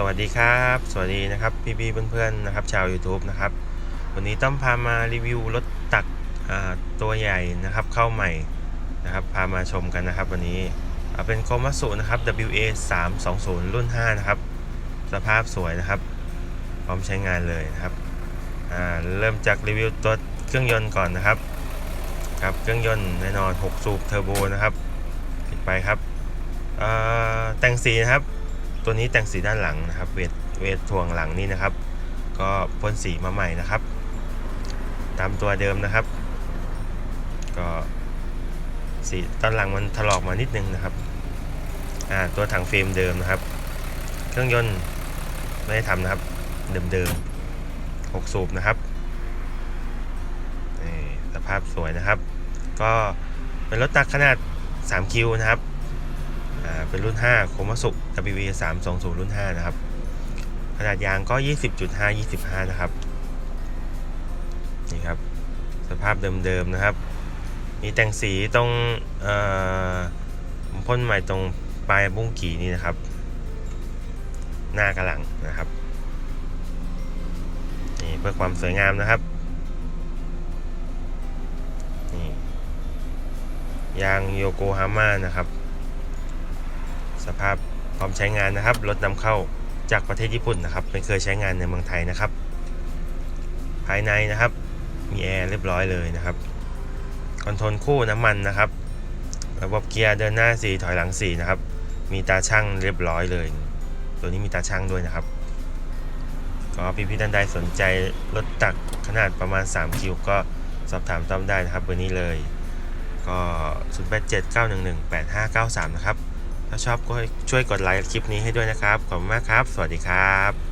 สวัสดีครับ สวัสดีนะครับพี่ๆเพื่อนๆนะครับ ชาว YouTube นะครับ วันนี้ต้องพามารีวิวรถตักตัวใหญ่นะครับเข้าใหม่นะครับพามาชมกันนะครับ วันนี้เเป็นโคมัสุนะครับ WA 3 2 0รุ่น 5 นะครับ สภาพสวยนะครับ พร้อมใช้งานเลยนะครับเริ่มจากรีวิวตัวเครื่องยนต์ก่อนนะครับครับเครื่องยนต์แน่นอน 6 สูบเทอร์โบนะครับปิดไปครับแต่งสีนะครับ ตัวนี้แต่งสีด้านหลังนะครับเวทเวทถ่วงหลังนี่นะครับ ก็พ่นสีมาใหม่นะครับ ตามตัวเดิมนะครับ ก็สีตอนหลังมันถลอกมานิดนึงนะครับอ่าตัวถังเฟรมเดิมนะครับ เครื่องยนต์ไม่ได้ทำนะครับ เดิมๆ6สูบนะครับนี่สภาพสวยนะครับ ก็เป็นรถตักขนาด 3 คิวนะครับ เป็นรุ่น 5 โคมสุ WV 3 2 0 รุ่น 5 นะครับ ขนาดยางก็ 20.5 25 นะครับ นี่ครับ สภาพเดิม ๆ นะครับ มีแต่งสีตรงเอ่อผมพ่นใหม่ตรงปลายบุ้งกีนี่นะครับ หน้ากระหลังนะครับ นี่เพื่อความสวยงามนะครับนี่ยางโยโกฮาม่านะครับ สภาพพร้อมใช้งานนะครับ รถนำเข้าจากประเทศญี่ปุ่นนะครับ ไม่เคยใช้งานในเมืองไทยนะครับ ภายในนะครับ มีแอร์เรียบร้อยเลยนะครับ คอนโทรลคู่น้ำมันนะครับ ระบบเกียร์เดินหน้า 4 ถอยหลัง 4 นะครับ มีตาช่างเรียบร้อยเลย ตัวนี้มีตาช่างด้วยนะครับ ก็พี่พี่ๆท่านใดสนใจรถตักขนาดประมาณ 3 คิวก็สอบถามต้อมได้นะครับเบอร์นี้เลย ก็ 0879118593 นะครับ ถ้าชอบก็ช่วยกดไลค์คลิปนี้ให้ด้วยนะครับ ขอบคุณมากครับ สวัสดีครับ